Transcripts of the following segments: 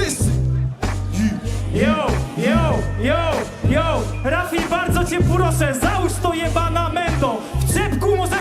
wszyscy! Yo, yo, yo, yo Rafi, bardzo cię proszę, załóż to jebana mendo W czepku może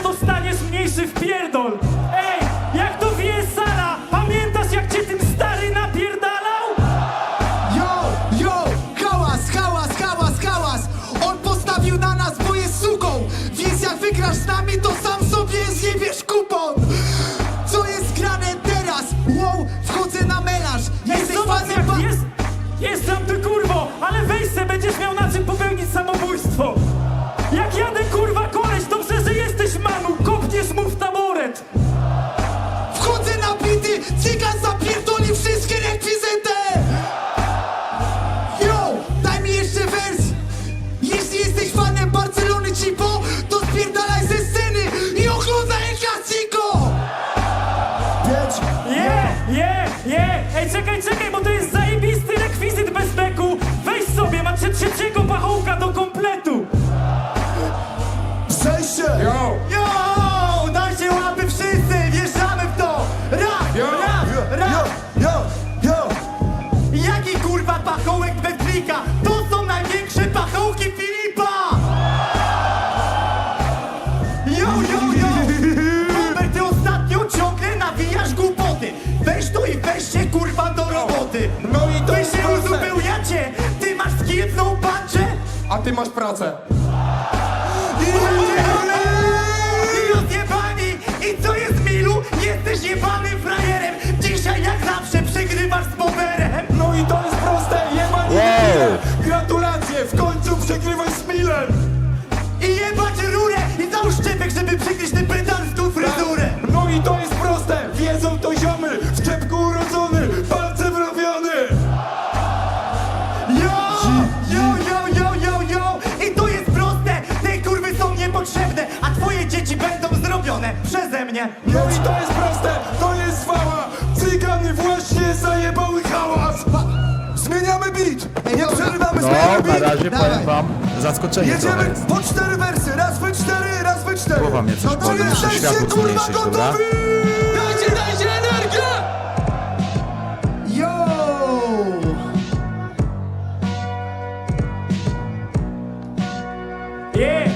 To są największe pachołki Filipa! Yo, yo, yo! Robert, ty ostatnio ciągle nawijasz głupoty! Weź to i weź się kurwa do roboty! No i to Wy jest się proste. uzupełniacie! Ty masz skillsną panczę! a ty masz pracę. I rozjebani! I co jest Milu? Jesteś jebanym zrobione przeze mnie! No i to jest proste, to jest chwała. Cygany właśnie zajebały hałas. Zmieniamy beat, nie przerywamy, No, zmieniamy na beat. razie powiem wam, zaskoczenie trochę Jedziemy jest. po cztery wersy, raz wy cztery, raz wy cztery. Głowa mnie coś no to boli, muszę jesteście światło kurwa zmniejszyć, dobra? gotowi? Dajcie, dajcie energię! Yo! Je!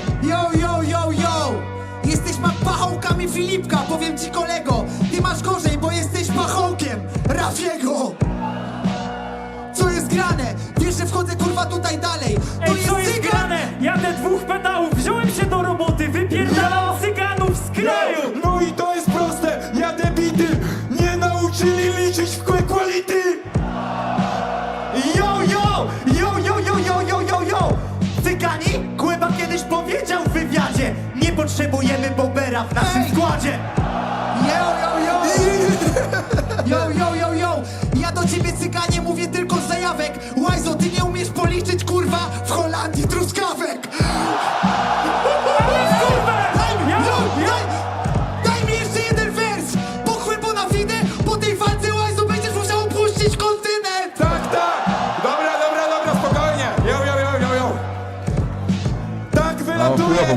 Filipka, powiem ci kolego! Ty masz gorzej, bo jesteś pachołkiem Rafiego! Co jest grane? Wiesz, że wchodzę kurwa tutaj dalej! To Ej, co jest cygan! grane? Jadę dwóch pedałów, wziąłem się do roboty, wypierdalam cyganów z kraju! No i to jest proste, jadę bity, nie nauczyli liczyć w quality. Yo, yo! Yo, yo, yo, yo, yo, yo, yo! Cygani? Kłeba kiedyś powiedział w wywiadzie Nie potrzebujemy Bobera w naszym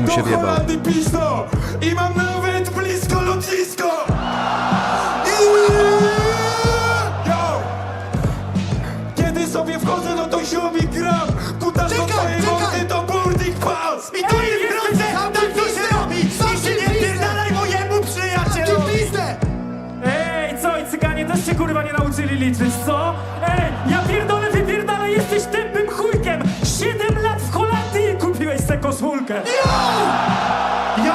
mu się wjebał. Koszulkę! Yo! Yo!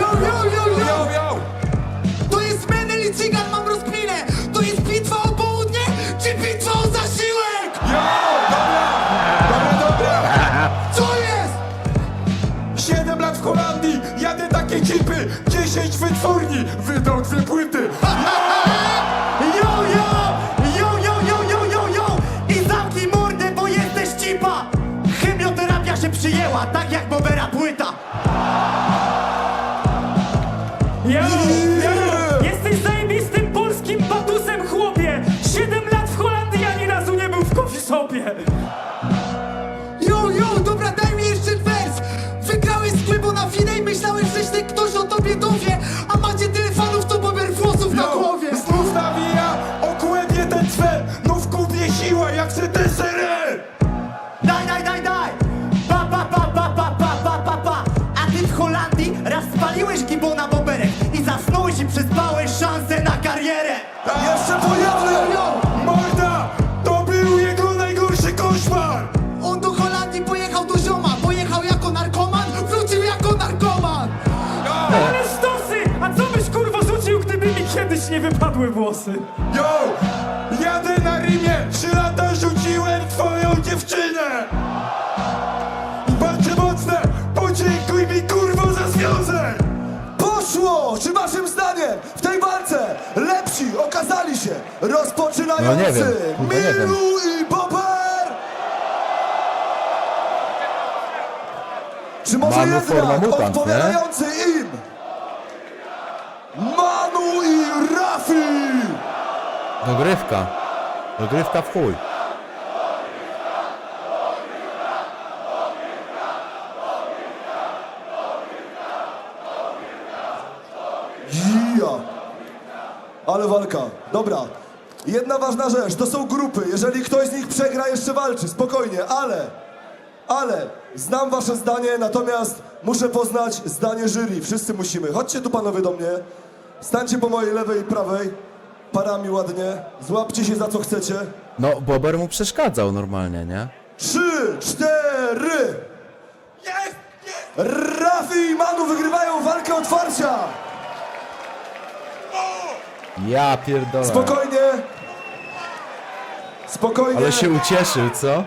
Yo, yo, yo, yo! To jest Menel i Cygan, mam rozkminę! To jest bitwa o południe, czy bitwa o zasiłek? Jo, dobra. Dobra, dobra. Co jest? Siedem lat w Holandii, jadę takie chipy. Dziesięć wytwórni, wydał dwie płyty. Przyjęła, tak jak Bobera płyta! Yo, jesteś zajebistym polskim patusem, chłopie! Siedem lat w Holandii ani razu nie był w coffee shopie! Raz spaliłeś gibona boberek i zasnąłeś i przespałeś szansę na karierę! Jeszcze po jednym! Magda! To był jego najgorszy koszmar! On do Holandii pojechał do zioma, pojechał jako narkoman, wrócił jako narkoman! Ale sztosy! A co byś kurwo rzucił, gdyby mi kiedyś nie wypadły włosy? Yo! Jadę na Rimie! Trzy lata rzuciłem twoją dziewczynę! Bardzo mocne! Podziękuj mi kurwo za związek! Czy waszym zdaniem w tej walce lepsi okazali się rozpoczynający No nie wiem, kurde, nie wiem. Milu i Bober? Czy może Manu forma jednak mutant, nie? odpowiadający im Manu i Rafi? Dogrywka. Dogrywka w chuj. Walka. Dobra. Jedna ważna rzecz, to są grupy. Jeżeli ktoś z nich przegra, jeszcze walczy. Spokojnie, ale... Ale znam wasze zdanie, natomiast muszę poznać zdanie jury. Wszyscy musimy. Chodźcie tu panowie do mnie. Stańcie po mojej lewej i prawej. Parami ładnie. Złapcie się za co chcecie. No, Bober mu przeszkadzał normalnie, nie? Trzy, cztery. Jest! Jest! Rafi i Manu wygrywają walkę otwarcia. Ja pierdolę. Spokojnie. Spokojnie. Ale się ucieszył, co?